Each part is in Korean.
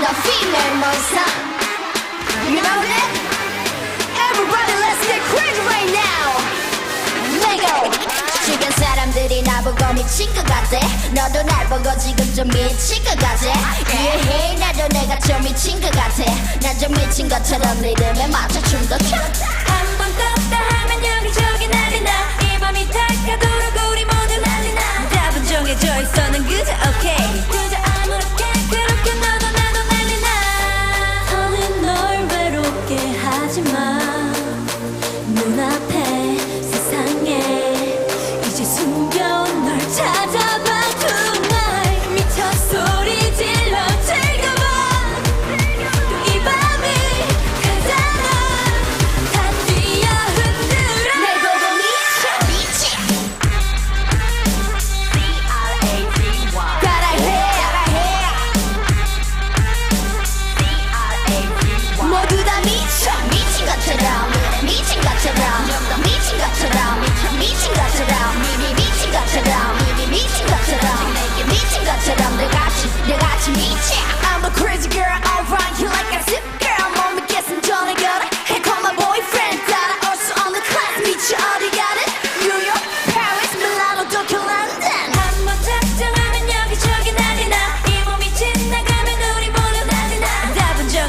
the female my son. Remember that? Everybody, let's get crazy right now. Lego. 주변 사람들이 나보고 미친 것 같아. 너도 날 보고 지금 좀 미친 것 같아. 이해해, 나도 내가 좀 미친 것 같아. 난 좀 미친 것처럼 리듬에 맞춰 춤도 춰.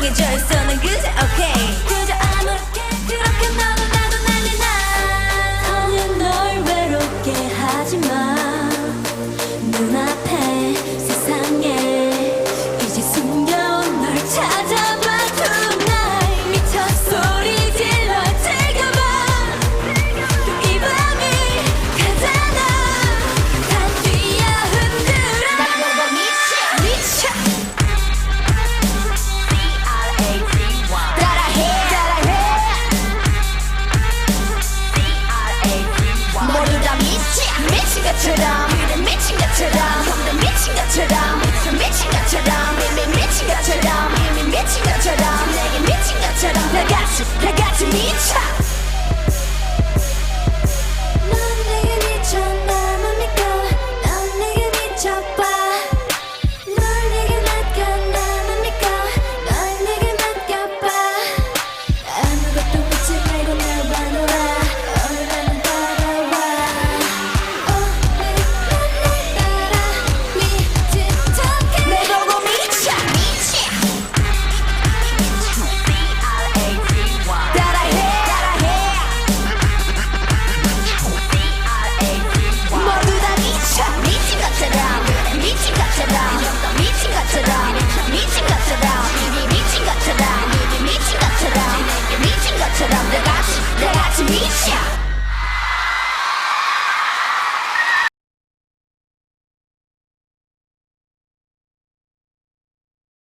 자기 잘 사는 그대 모두 다 미친 미친 것처럼. 미친 것처럼. 형도 미친 것처럼. 미친 것처럼. 이미 미친 것처럼. 이미 미친 것처럼. 내게 미친 것처럼. 나같이 나같이 미쳐.